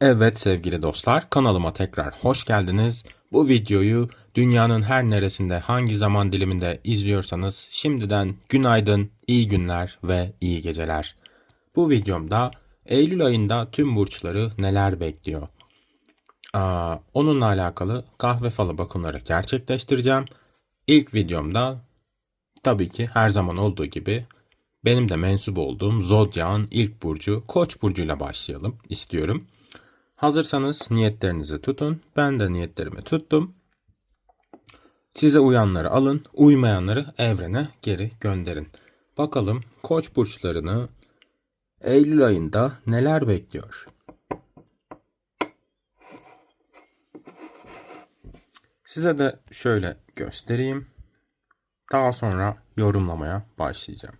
Evet sevgili dostlar, kanalıma tekrar hoş geldiniz. Bu videoyu dünyanın her neresinde, hangi zaman diliminde izliyorsanız şimdiden günaydın, iyi günler ve iyi geceler. Bu videomda Eylül ayında tüm burçları neler bekliyor? Aa, onunla alakalı kahve falı bakımları gerçekleştireceğim. İlk videomda tabii ki her zaman olduğu gibi benim de mensup olduğum Zodyak'ın ilk burcu Koç burcuyla başlayalım istiyorum. Hazırsanız niyetlerinizi tutun. Ben de niyetlerimi tuttum. Size uyanları alın, uymayanları evrene geri gönderin. Bakalım Koç burçlarını Eylül ayında neler bekliyor? Size de şöyle göstereyim. Daha sonra yorumlamaya başlayacağım.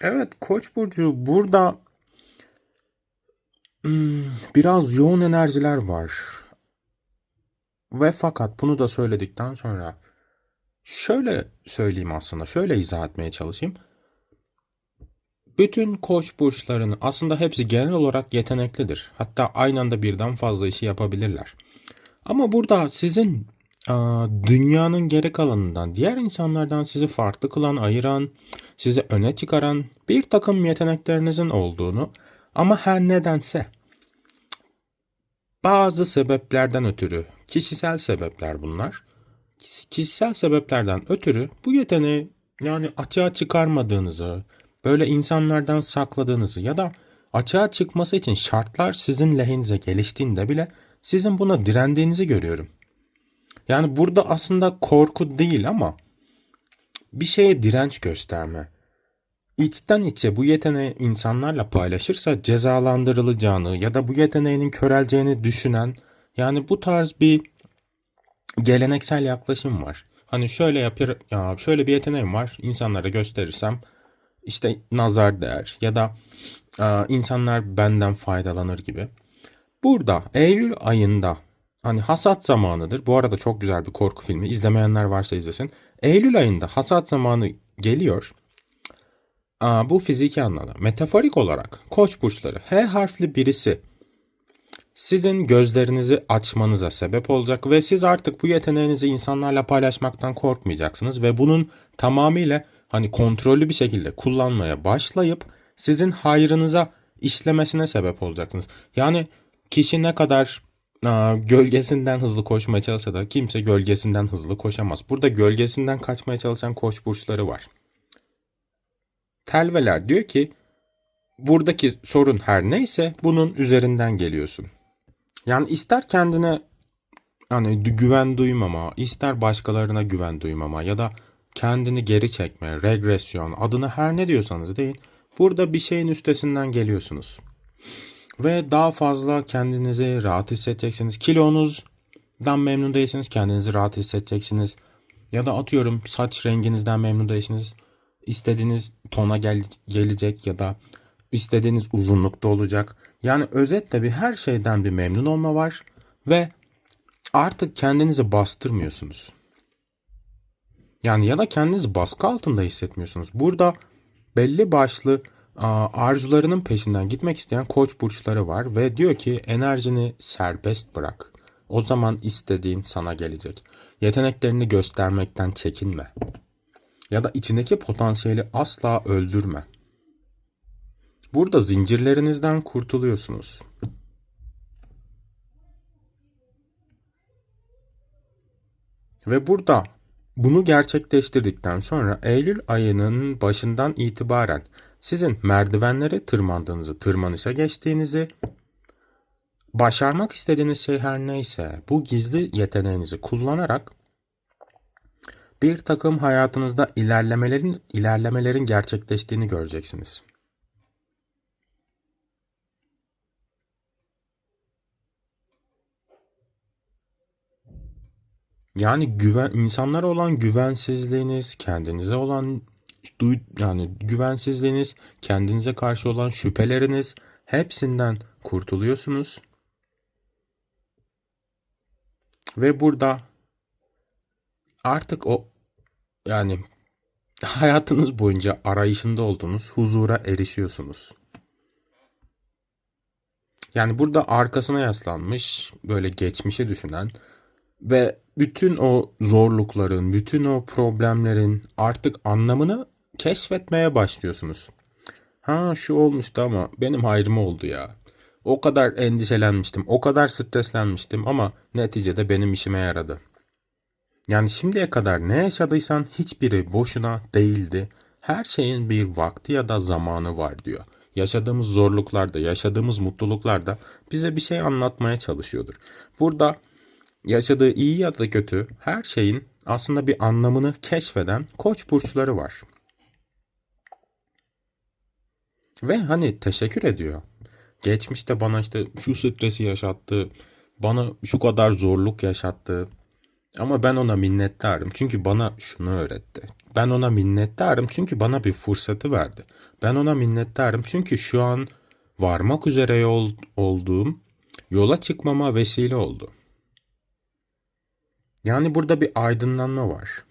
Evet Koç burcu burada hmm, biraz yoğun enerjiler var. Ve fakat bunu da söyledikten sonra şöyle söyleyeyim aslında, şöyle izah etmeye çalışayım. Bütün koç burçlarının aslında hepsi genel olarak yeteneklidir. Hatta aynı anda birden fazla işi yapabilirler. Ama burada sizin dünyanın geri kalanından, diğer insanlardan sizi farklı kılan, ayıran, sizi öne çıkaran bir takım yeteneklerinizin olduğunu ama her nedense bazı sebeplerden ötürü, kişisel sebepler bunlar. Kişisel sebeplerden ötürü bu yeteneği yani açığa çıkarmadığınızı, böyle insanlardan sakladığınızı ya da açığa çıkması için şartlar sizin lehinize geliştiğinde bile sizin buna direndiğinizi görüyorum. Yani burada aslında korku değil ama bir şeye direnç gösterme. İçten içe bu yeteneği insanlarla paylaşırsa cezalandırılacağını ya da bu yeteneğinin köreleceğini düşünen yani bu tarz bir geleneksel yaklaşım var. Hani şöyle yapır ya şöyle bir yeteneğim var insanlara gösterirsem işte nazar değer ya da insanlar benden faydalanır gibi. Burada Eylül ayında hani hasat zamanıdır. Bu arada çok güzel bir korku filmi. İzlemeyenler varsa izlesin. Eylül ayında hasat zamanı geliyor. Aa, bu fiziki anlamda. Metaforik olarak koç burçları H harfli birisi sizin gözlerinizi açmanıza sebep olacak ve siz artık bu yeteneğinizi insanlarla paylaşmaktan korkmayacaksınız ve bunun tamamıyla hani kontrollü bir şekilde kullanmaya başlayıp sizin hayrınıza işlemesine sebep olacaksınız. Yani kişi ne kadar gölgesinden hızlı koşmaya çalışsa da kimse gölgesinden hızlı koşamaz. Burada gölgesinden kaçmaya çalışan koç burçları var. Telveler diyor ki buradaki sorun her neyse bunun üzerinden geliyorsun. Yani ister kendine hani güven duymama, ister başkalarına güven duymama ya da kendini geri çekme, regresyon, adını her ne diyorsanız deyin. Burada bir şeyin üstesinden geliyorsunuz. Ve daha fazla kendinizi rahat hissedeceksiniz. Kilonuzdan memnun değilseniz kendinizi rahat hissedeceksiniz. Ya da atıyorum saç renginizden memnun değilsiniz. İstediğiniz tona gel gelecek ya da istediğiniz uzunlukta olacak. Yani özetle bir her şeyden bir memnun olma var ve artık kendinizi bastırmıyorsunuz. Yani ya da kendinizi baskı altında hissetmiyorsunuz. Burada belli başlı arzularının peşinden gitmek isteyen koç burçları var ve diyor ki enerjini serbest bırak. O zaman istediğin sana gelecek. Yeteneklerini göstermekten çekinme. Ya da içindeki potansiyeli asla öldürme. Burada zincirlerinizden kurtuluyorsunuz. Ve burada bunu gerçekleştirdikten sonra Eylül ayının başından itibaren sizin merdivenlere tırmandığınızı, tırmanışa geçtiğinizi, başarmak istediğiniz şey her neyse bu gizli yeteneğinizi kullanarak bir takım hayatınızda ilerlemelerin ilerlemelerin gerçekleştiğini göreceksiniz. Yani güven insanlara olan güvensizliğiniz, kendinize olan duy, yani güvensizliğiniz, kendinize karşı olan şüpheleriniz hepsinden kurtuluyorsunuz. Ve burada artık o yani hayatınız boyunca arayışında olduğunuz huzura erişiyorsunuz. Yani burada arkasına yaslanmış, böyle geçmişi düşünen ve bütün o zorlukların, bütün o problemlerin artık anlamını keşfetmeye başlıyorsunuz. Ha şu olmuştu ama benim hayrım oldu ya. O kadar endişelenmiştim, o kadar streslenmiştim ama neticede benim işime yaradı. Yani şimdiye kadar ne yaşadıysan hiçbiri boşuna değildi. Her şeyin bir vakti ya da zamanı var diyor. Yaşadığımız zorluklarda, yaşadığımız mutluluklarda bize bir şey anlatmaya çalışıyordur. Burada yaşadığı iyi ya da kötü her şeyin aslında bir anlamını keşfeden koç burçları var. Ve hani teşekkür ediyor. Geçmişte bana işte şu stresi yaşattı, bana şu kadar zorluk yaşattı. Ama ben ona minnettarım çünkü bana şunu öğretti. Ben ona minnettarım çünkü bana bir fırsatı verdi. Ben ona minnettarım çünkü şu an varmak üzere yol, olduğum yola çıkmama vesile oldu. Yani burada bir aydınlanma var.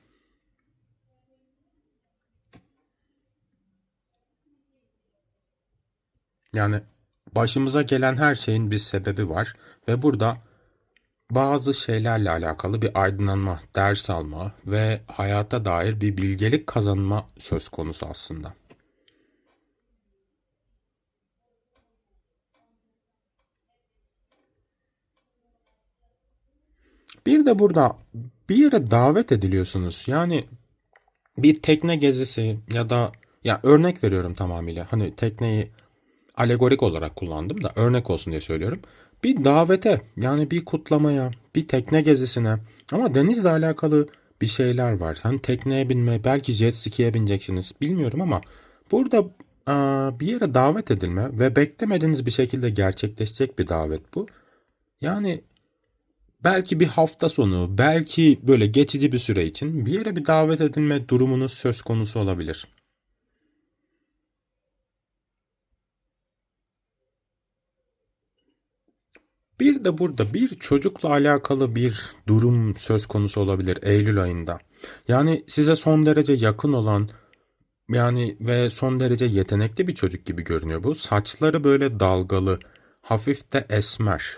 Yani başımıza gelen her şeyin bir sebebi var ve burada bazı şeylerle alakalı bir aydınlanma, ders alma ve hayata dair bir bilgelik kazanma söz konusu aslında. Bir de burada bir yere davet ediliyorsunuz. Yani bir tekne gezisi ya da ya örnek veriyorum tamamıyla. Hani tekneyi alegorik olarak kullandım da örnek olsun diye söylüyorum. Bir davete yani bir kutlamaya, bir tekne gezisine ama denizle alakalı bir şeyler var. Hani tekneye binme, belki jet ski'ye bineceksiniz bilmiyorum ama burada bir yere davet edilme ve beklemediğiniz bir şekilde gerçekleşecek bir davet bu. Yani belki bir hafta sonu, belki böyle geçici bir süre için bir yere bir davet edilme durumunuz söz konusu olabilir. Bir de burada bir çocukla alakalı bir durum söz konusu olabilir Eylül ayında. Yani size son derece yakın olan yani ve son derece yetenekli bir çocuk gibi görünüyor bu. Saçları böyle dalgalı, hafif de esmer.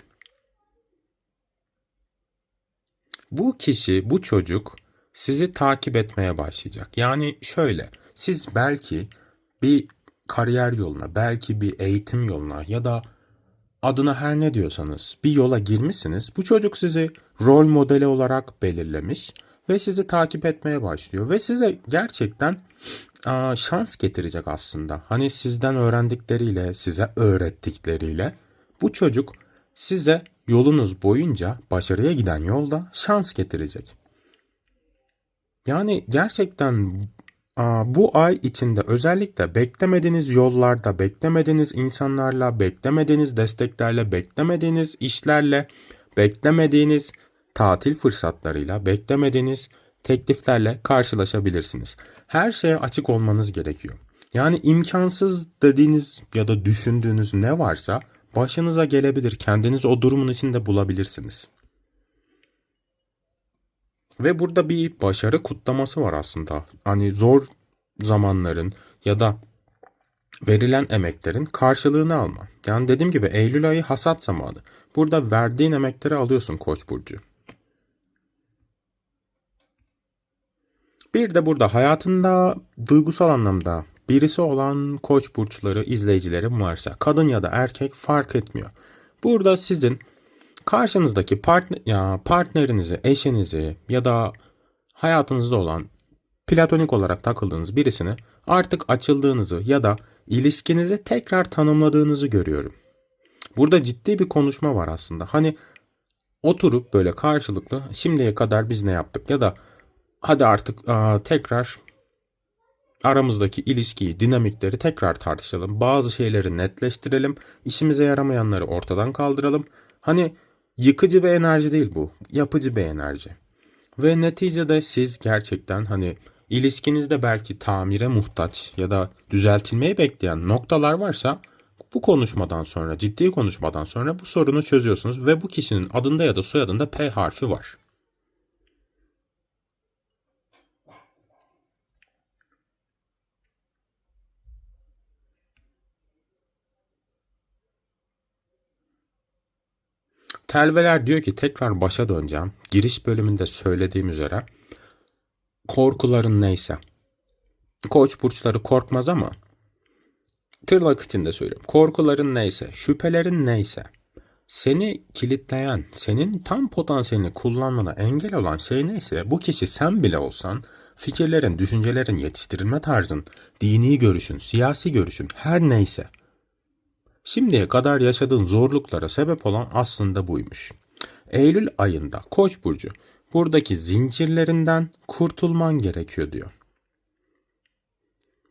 Bu kişi, bu çocuk sizi takip etmeye başlayacak. Yani şöyle, siz belki bir kariyer yoluna, belki bir eğitim yoluna ya da adına her ne diyorsanız bir yola girmişsiniz. Bu çocuk sizi rol modeli olarak belirlemiş ve sizi takip etmeye başlıyor ve size gerçekten aa, şans getirecek aslında. Hani sizden öğrendikleriyle, size öğrettikleriyle bu çocuk size yolunuz boyunca başarıya giden yolda şans getirecek. Yani gerçekten bu ay içinde özellikle beklemediğiniz yollarda, beklemediğiniz insanlarla, beklemediğiniz desteklerle, beklemediğiniz işlerle, beklemediğiniz tatil fırsatlarıyla, beklemediğiniz tekliflerle karşılaşabilirsiniz. Her şeye açık olmanız gerekiyor. Yani imkansız dediğiniz ya da düşündüğünüz ne varsa başınıza gelebilir. Kendinizi o durumun içinde bulabilirsiniz. Ve burada bir başarı kutlaması var aslında. Hani zor zamanların ya da verilen emeklerin karşılığını alma. Yani dediğim gibi Eylül ayı hasat zamanı. Burada verdiğin emekleri alıyorsun Koç burcu. Bir de burada hayatında duygusal anlamda birisi olan koç burçları izleyicilerim varsa kadın ya da erkek fark etmiyor. Burada sizin karşınızdaki partner, ya partnerinizi, eşinizi ya da hayatınızda olan platonik olarak takıldığınız birisini artık açıldığınızı ya da ilişkinizi tekrar tanımladığınızı görüyorum. Burada ciddi bir konuşma var aslında. Hani oturup böyle karşılıklı şimdiye kadar biz ne yaptık ya da hadi artık aa, tekrar aramızdaki ilişkiyi, dinamikleri tekrar tartışalım. Bazı şeyleri netleştirelim. işimize yaramayanları ortadan kaldıralım. Hani Yıkıcı bir enerji değil bu. Yapıcı bir enerji. Ve neticede siz gerçekten hani ilişkinizde belki tamire muhtaç ya da düzeltilmeyi bekleyen noktalar varsa bu konuşmadan sonra, ciddi konuşmadan sonra bu sorunu çözüyorsunuz ve bu kişinin adında ya da soyadında P harfi var. Telveler diyor ki tekrar başa döneceğim. Giriş bölümünde söylediğim üzere korkuların neyse. Koç burçları korkmaz ama tırnak içinde söylüyorum. Korkuların neyse, şüphelerin neyse, seni kilitleyen, senin tam potansiyelini kullanmana engel olan şey neyse, bu kişi sen bile olsan, fikirlerin, düşüncelerin, yetiştirilme tarzın, dini görüşün, siyasi görüşün, her neyse. Şimdiye kadar yaşadığın zorluklara sebep olan aslında buymuş. Eylül ayında Koç burcu buradaki zincirlerinden kurtulman gerekiyor diyor.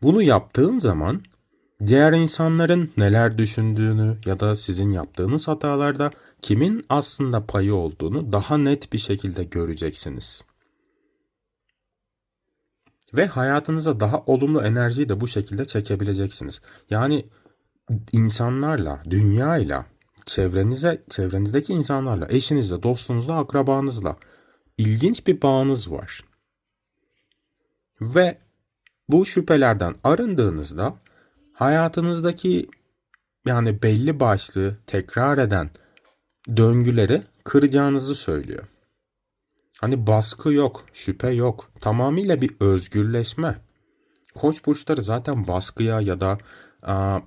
Bunu yaptığın zaman diğer insanların neler düşündüğünü ya da sizin yaptığınız hatalarda kimin aslında payı olduğunu daha net bir şekilde göreceksiniz. Ve hayatınıza daha olumlu enerjiyi de bu şekilde çekebileceksiniz. Yani insanlarla, dünyayla, çevrenize, çevrenizdeki insanlarla, eşinizle, dostunuzla, akrabanızla ilginç bir bağınız var. Ve bu şüphelerden arındığınızda hayatınızdaki yani belli başlı tekrar eden döngüleri kıracağınızı söylüyor. Hani baskı yok, şüphe yok. Tamamıyla bir özgürleşme. Koç burçları zaten baskıya ya da a,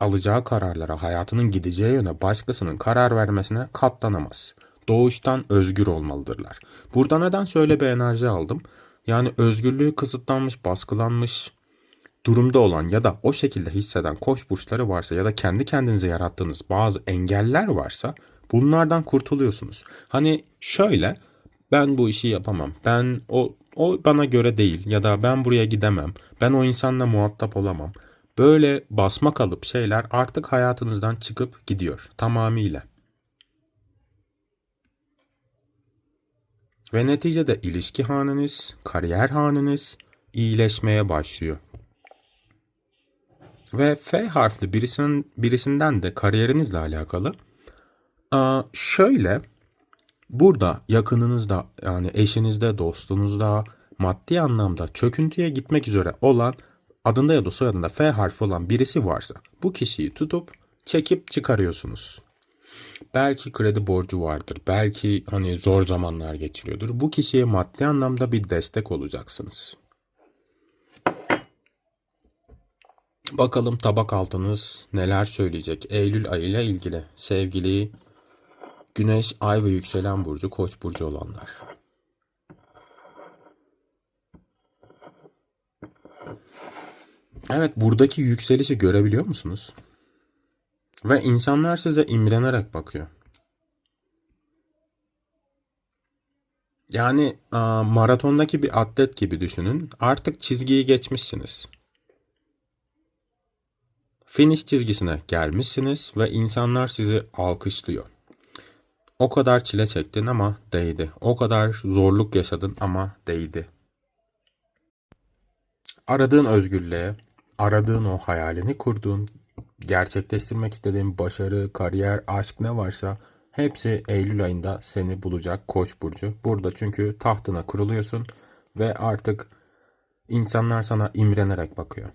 alacağı kararlara, hayatının gideceği yöne başkasının karar vermesine katlanamaz. Doğuştan özgür olmalıdırlar. Burada neden şöyle bir enerji aldım? Yani özgürlüğü kısıtlanmış, baskılanmış durumda olan ya da o şekilde hisseden koç burçları varsa ya da kendi kendinize yarattığınız bazı engeller varsa bunlardan kurtuluyorsunuz. Hani şöyle ben bu işi yapamam. Ben o o bana göre değil ya da ben buraya gidemem. Ben o insanla muhatap olamam. Böyle basma kalıp şeyler artık hayatınızdan çıkıp gidiyor tamamıyla. Ve neticede ilişki haneniz, kariyer haneniz iyileşmeye başlıyor. Ve F harfli birisinin, birisinden de kariyerinizle alakalı. Aa, şöyle burada yakınınızda yani eşinizde, dostunuzda maddi anlamda çöküntüye gitmek üzere olan adında ya da soyadında F harfi olan birisi varsa bu kişiyi tutup çekip çıkarıyorsunuz. Belki kredi borcu vardır. Belki hani zor zamanlar geçiriyordur. Bu kişiye maddi anlamda bir destek olacaksınız. Bakalım tabak altınız neler söyleyecek Eylül ayı ile ilgili sevgili Güneş, Ay ve Yükselen Burcu, Koç Burcu olanlar. Evet buradaki yükselişi görebiliyor musunuz? Ve insanlar size imrenerek bakıyor. Yani maratondaki bir atlet gibi düşünün. Artık çizgiyi geçmişsiniz. Finish çizgisine gelmişsiniz ve insanlar sizi alkışlıyor. O kadar çile çektin ama değdi. O kadar zorluk yaşadın ama değdi. Aradığın özgürlüğe, aradığın o hayalini kurduğun, gerçekleştirmek istediğin başarı, kariyer, aşk ne varsa hepsi Eylül ayında seni bulacak Koç burcu. Burada çünkü tahtına kuruluyorsun ve artık insanlar sana imrenerek bakıyor.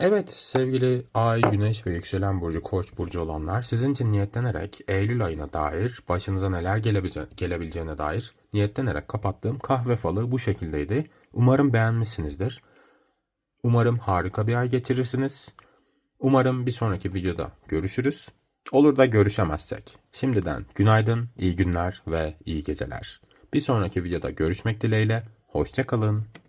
Evet sevgili Ay, Güneş ve Yükselen Burcu, Koç Burcu olanlar sizin için niyetlenerek Eylül ayına dair başınıza neler gelebilece gelebileceğine dair niyetlenerek kapattığım kahve falı bu şekildeydi. Umarım beğenmişsinizdir. Umarım harika bir ay geçirirsiniz. Umarım bir sonraki videoda görüşürüz. Olur da görüşemezsek. Şimdiden günaydın, iyi günler ve iyi geceler. Bir sonraki videoda görüşmek dileğiyle. Hoşçakalın.